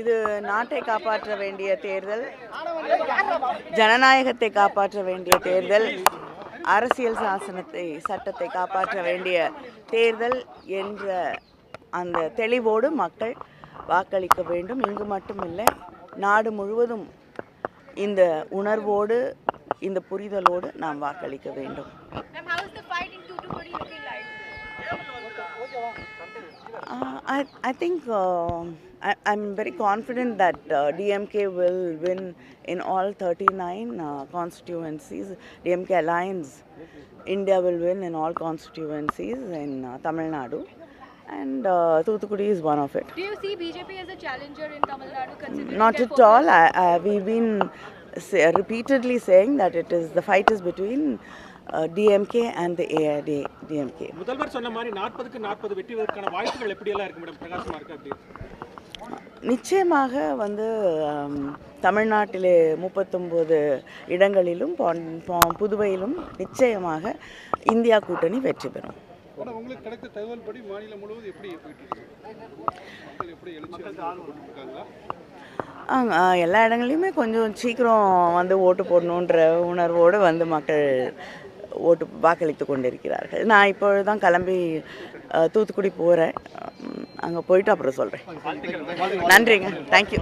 இது நாட்டை காப்பாற்ற வேண்டிய தேர்தல் ஜனநாயகத்தை காப்பாற்ற வேண்டிய தேர்தல் அரசியல் சாசனத்தை சட்டத்தை காப்பாற்ற வேண்டிய தேர்தல் என்ற அந்த தெளிவோடு மக்கள் வாக்களிக்க வேண்டும். இங்கு மட்டுமில்லை நாடு முழுவதும் இந்த உணர்வோடு இந்த புரிதலோடு நாம் வாக்களிக்க வேண்டும். Uh, I, I think um I, I'm very confident that uh, DMK will win in all 39 uh, constituencies. DMK Alliance, India will win in all constituencies in uh, Tamil Nadu, and uh, Thoothukudi is one of it. Do you see BJP as a challenger in Tamil Nadu Not at all. I, I, we've been say, repeatedly saying that it is the fight is between and the AID DMK. முதல்வர் சொன்ன மாதிரி நாற்பதுக்கு நாற்பது வெற்றிவதற்கான வாய்ப்புகள் எப்படியெல்லாம் இருக்கு madam? பிரகாசமா இருக்கு அப்படி? நிச்சயமாக வந்து தமிழ்நாட்டிலே முப்பத்தொம்போது இடங்களிலும் புதுவையிலும் நிச்சயமாக இந்தியா கூட்டணி வெற்றி பெறும். உங்களுக்கு கிடைத்த தகவல் படி மாநிலம் முழுவதும் எப்படி எல்லா இடங்களையுமே கொஞ்சம் சீக்கிரம் வந்து ஓட்டு போடணுன்ற உணர்வோடு வந்து மக்கள் ஓட்டு வாக்களித்து கொண்டிருக்கிறார்கள். நான் இப்பொழுது தான் கிளம்பி தூத்துக்குடி போகிறேன் அங்கே போயிட்டு அப்புறம் சொல்கிறேன் நன்றிங்க. தேங்க்யூ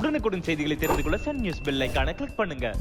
உடனுக்குடன் செய்திகளை தெரிந்து கொள்ள சன் நியூஸ் பெல் ஐகானை கிளிக் பண்ணுங்கள்